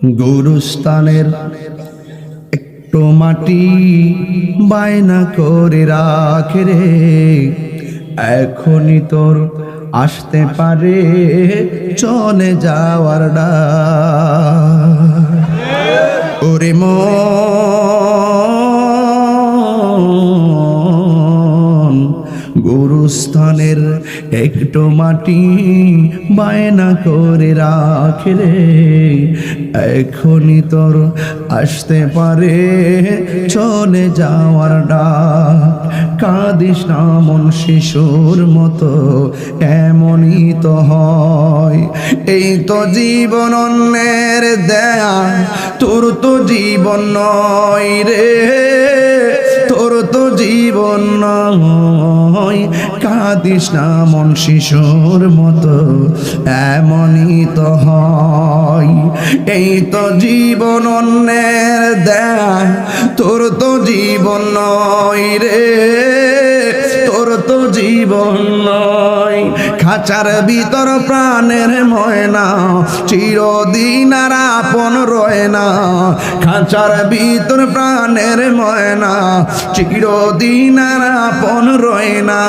গুরুস্থানের একটু মাটি বায়না করে রাখে রে। এখনই তোর আসতে পারে, চলে যাওয়ার ডা ওরে মন গুরুস্থানের একটু মাটি বায়না করে রাখে রে। এখনই তোর আসতে পারে, চলে যাওয়ার ডাক। কাঁদিস না মন শিশুর মতো, এমনই তো হয়। এই তো জীবন অন্যের দেয়া, তোর তো জীবন নয় রে। তো জীবন নয়। কাঁদিস না মন শিশুর মতো, এমনই তো হয়। এই তো জীবন অন্যের দেয় তোর তো জীবন নয় রে। তোর তো জীবন নয়। খাঁচার ভিতর প্রাণের ময়না, চিরদিন আর আপন রয় না। খাঁচার ভিতর প্রাণের ময়না, চিরদিন আর আপন রয় না।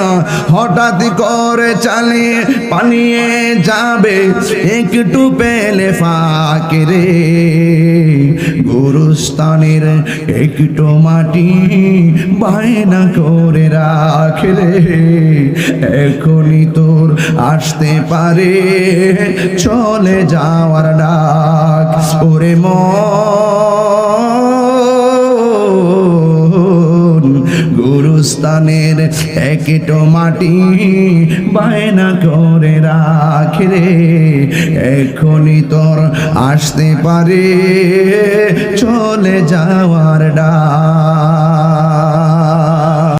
হঠাৎ করে চালিয়ে পানিয়ে যাবে, একটু পেলে ফাঁকে রে। গুরুস্থানের একটু মাটি বায়না করে রাখলে এখনই তোর আসতে পারে, চলে যাওয়ার ডাক। ওরে মন গুরুস্থানের একটো মাটি বায়না করে রাখে রে। এখনই তোর আসতে পারে চলে যাওয়ার ডাক।